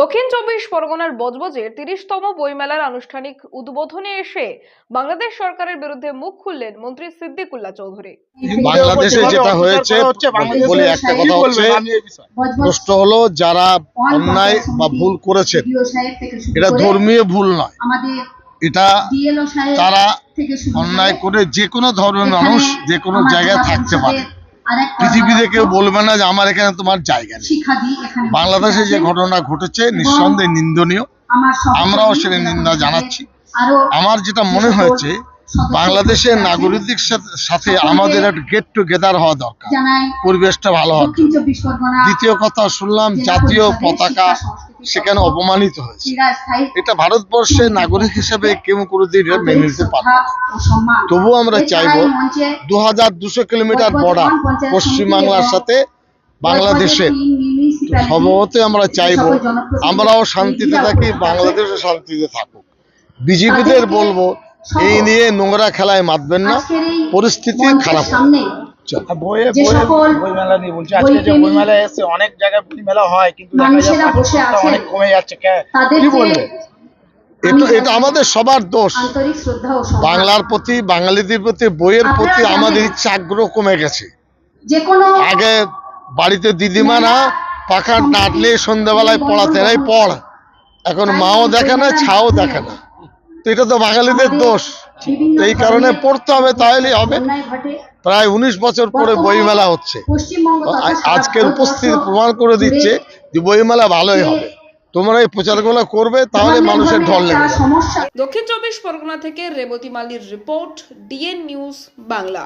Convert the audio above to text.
দক্ষিণ চব্বিশ পরগনার বজবজে তিরিশতম বইমেলার আনুষ্ঠানিক উদ্বোধনে এসে বাংলাদেশ সরকারের বিরুদ্ধে মুখ খুললেন মন্ত্রী সিদ্দিকুল্লাহ চৌধুরী। বাংলাদেশে যেটা হয়েছে বলি একটা কথা হচ্ছে প্রশ্ন হলো যারা অন্যায় বা ভুল করেছেন এটা ধর্মীয় ভুল নয়। এটা তারা অন্যায় করে যে কোনো ধর্মের মানুষ যে কোনো জায়গায় থাকতে পারে। পৃথিবীতে কেউ বলবে না যে আমার এখানে তোমার জায়গা নেই। বাংলাদেশে যে ঘটনা ঘটেছে নিঃসন্দেহে নিন্দনীয়। আমরাও সেটা নিন্দা জানাচ্ছি। আমার যেটা মনে হয়েছে বাংলাদেশের নাগরিকদের সাথে- সাথে আমাদের একটা গেট টুগেদার হওয়া দরকার। পরিবেশটা ভালো হবে দ্বিতীয় কথা শুনলাম জাতীয় পতাকা সেখানে অপমানিত হয়েছে? এটা ভারতবর্ষের নাগরিক হিসেবে কেউ কোনোদিন এটা মেনে নিতে পারে না। তবুও আমরা চাইব দু হাজার দুশো কিলোমিটার বর্ডার পশ্চিমবাংলার সাথে বাংলাদেশের সম্ভবত আমরা চাইব আমরাও শান্তিতে থাকি বাংলাদেশও শান্তিতে থাকুক। বিজেপিদের বলব এই নিয়ে নোংরা খেলায় মাতবেন না। পরিস্থিতি খারাপ হবে। চল। আর বইয়ে যে সকল বই নিয়ে বলছি। আজকে যে বইপ্রেমী এসে অনেক জায়গায় বই হয় কিন্তু মানুষেরা বসে পাঠকটা অনেক কমে যাচ্ছে। কি বলবে এটা এটা আমাদের সবার দোষ। আন্তরিক শ্রদ্ধা ও সম্মান। বাংলার প্রতি বাঙালিদের প্রতি বইয়ের প্রতি আমাদের ইচ্ছা আগ্রহ কমে গেছে। আগে বাড়িতে দিদিমারা পাখা নাটলে সন্ধ্যাবেলায় পড়াতে এরাই পড়। এখন মাও দেখে না ছাও দেখে না। তো এটা তো বাঙালিদের দোষ। এই কারণে পড়তে হবে তাহলে হবে। প্রায় উনিশ বছর পরে বইমেলা হচ্ছে। আজকের উপস্থিতি প্রমাণ করে দিচ্ছে যে বইমেলা ভালোই হবে। তোমরা এই প্রচারগুলো করবে তাহলে মানুষের ঢল লেগে দক্ষিণ চব্বিশ পরগনা থেকে রেবতী মালির রিপোর্ট ডিএন নিউজ বাংলা।